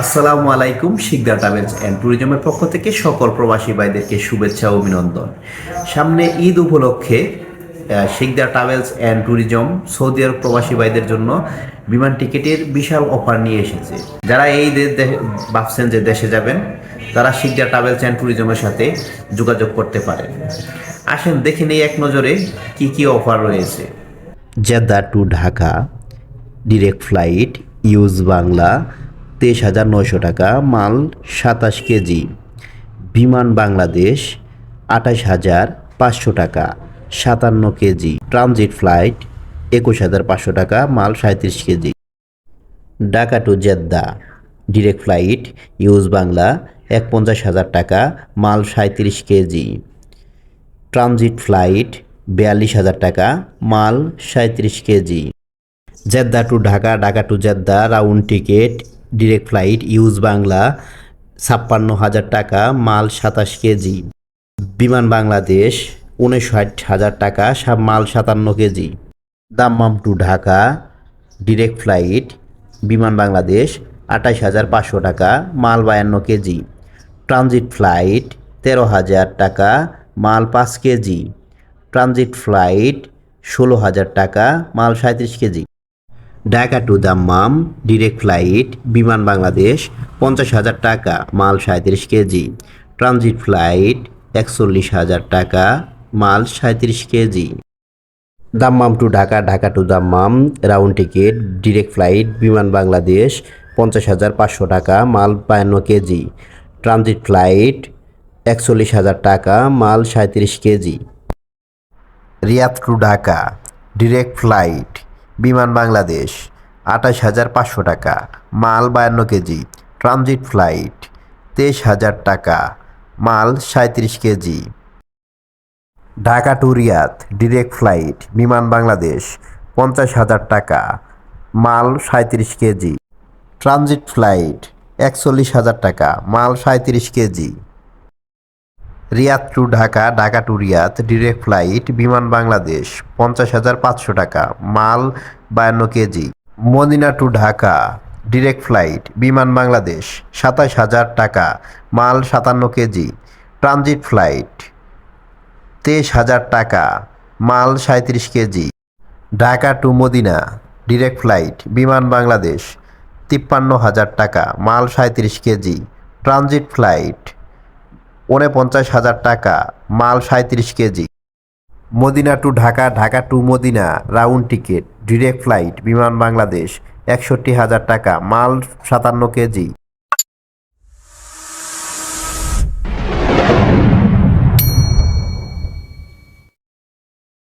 আসসালামু আলাইকুম, Sikdar travels and ট্যুরিজমের পক্ষ থেকে সকল প্রবাসী ভাইদেরকে শুভেচ্ছা ও অভিনন্দন। সামনে ঈদ উপলক্ষে Shikdar travels and tourism Saudi আরব প্রবাসী ভাইদের জন্য বিমান টিকিটের বিশাল অফার নিয়ে এসেছে। যারা এই ভাবছেন যে দেশে যাবেন, তারা শিকদার ট্রাভেলস অ্যান্ড ট্যুরিজমের সাথে যোগাযোগ করতে পারেন। আসেন, দেখে নেই এক নজরে কি কি অফার রয়েছে। Jeddah to Dhaka, direct flight, US Bangla তেইশ হাজার নয়শো টাকা, মাল সাতাশ কেজি। বিমান বাংলাদেশ আঠাশ হাজার পাঁচশো টাকা, সাতান্ন কেজি। ট্রানজিট ফ্লাইট একুশ হাজার পাঁচশো টাকা, মাল সাঁত্রিশ KG. Dhaka to Jeddah, direct flight US Bangla এক পঞ্চাশ হাজার টাকা, মাল সাঁত্রিশ কেজি। ট্রানজিট ফ্লাইট বিয়াল্লিশ হাজার টাকা, মাল সাঁত্রিশ KG. Jeddah to Dhaka Dhaka to Jeddah, round ticket direct flight US Bangla, ছাপ্পান্ন হাজার টাকা, মাল সাতাশ কেজি। বিমান বাংলাদেশ, উনষাট হাজার টাকা মাল সাতান্ন KG. Dammam to Dhaka direct flight Biman Bangladesh, আঠাশ হাজার পাঁচশো টাকা, মাল বায়ান্ন কেজি। ট্রানজিট ফ্লাইট তেরো হাজার টাকা, মাল পাঁচ কেজি। ট্রানজিট ফ্লাইট ষোলো হাজার টাকা, মাল সাঁত্রিশ KG. Dhaka to Dammam direct flight Biman Bangladesh, পঞ্চাশ হাজার টাকা, মাল সাঁত্রিশ কেজি। ট্রানজিট ফ্লাইট একচল্লিশ হাজার টাকা, মাল সাঁত্রিশ KG. Dammam to Dhaka Dhaka to Dammam round ticket direct flight Biman Bangladesh, পঞ্চাশ হাজার পাঁচশো টাকা, মাল বায়ান্ন কেজি। ট্রানজিট ফ্লাইট একচল্লিশ হাজার টাকা, মাল সাঁত্রিশ KG. Riyadh to Dhaka direct flight Biman Bangladesh, আঠাশ হাজার পাঁচশো টাকা। মাল বায়ান্ন কেজি, ট্রানজিট ফ্লাইট, তেইশ হাজার টাকা। মাল সাঁত্রিশ KG. Dhaka to Riyadh, direct flight, Biman Bangladesh, পঞ্চাশ হাজার টাকা। মাল সাঁত্রিশ কেজি। ট্রানজিট ফ্লাইট, একচল্লিশ হাজার টাকা। মাল সাঁত্রিশ kg. Riyadh to Dhaka Dhaka to Riyadh, direct flight, Biman Bangladesh, পঞ্চাশ হাজার পাঁচশো টাকা, মাল বায়ান্ন kg. Medina to Dhaka, direct flight, Biman Bangladesh, সাতাশ হাজার টাকা, মাল সাতান্ন কেজি। ট্রানজিট ফ্লাইট, তেইশ হাজার টাকা, মাল সাঁত্রিশ kg. Dhaka to Medina, direct flight, Biman Bangladesh, তিপ্পান্ন হাজার টাকা, মাল সাঁত্রিশ কেজি। ট্রানজিট ফ্লাইট উনপঞ্চাশ হাজার টাকা, মাল সাঁত্রিশ kg. Medina to Dhaka Dhaka to Medina, round ticket, direct flight, Biman Bangladesh, একষট্টি হাজার টাকা, মাল সাতান্ন কেজি।